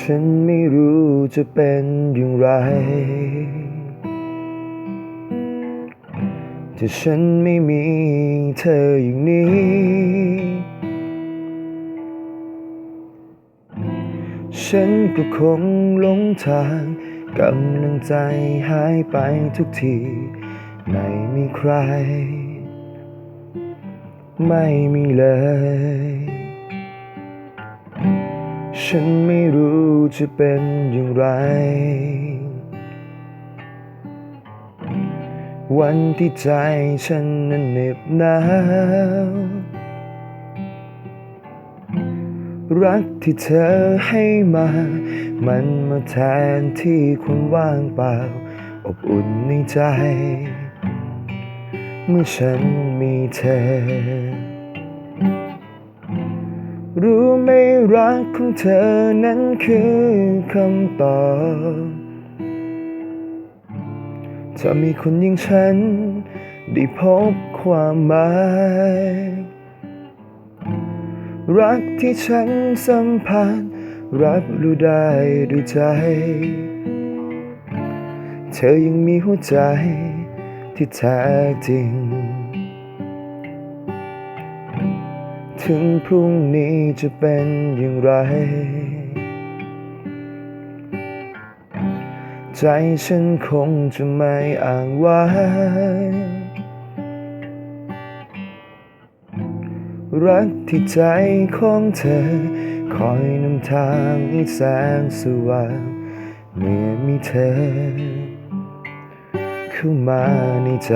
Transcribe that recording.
ฉันไม่รู้จะเป็นอย่างไร ถ้าฉันไม่มีเธออย่างนี้ ฉันก็คงหลงทางกำลังใจหายไปทุกที ไม่มีใคร ไม่มีเลย ฉันไม่รู้จะเป็นอย่างไร วันที่ใจฉันนั้นเหน็บหนาวรักที่เธอให้มา มันมาแทนที่ความว่างเปล่า อบอุ่นในใจ เมื่อฉันมีเธอ รู้ไหมรักของเธอนั้นคือคำตอบถ้ามีคนอย่างฉัน ได้พบความหมาย รักที่ฉันสัมผัสรับรู้ได้ด้วยใจ เธอยังมีหัวใจที่แท้จริง ถึงพรุ่งนี้จะเป็นอย่างไร ใจฉันคงจะไม่อ่างว้างรักที่ใจของเธอ คอยนำทางให้แสงสว่างเมื่อมีเธอเข้ามาในใจ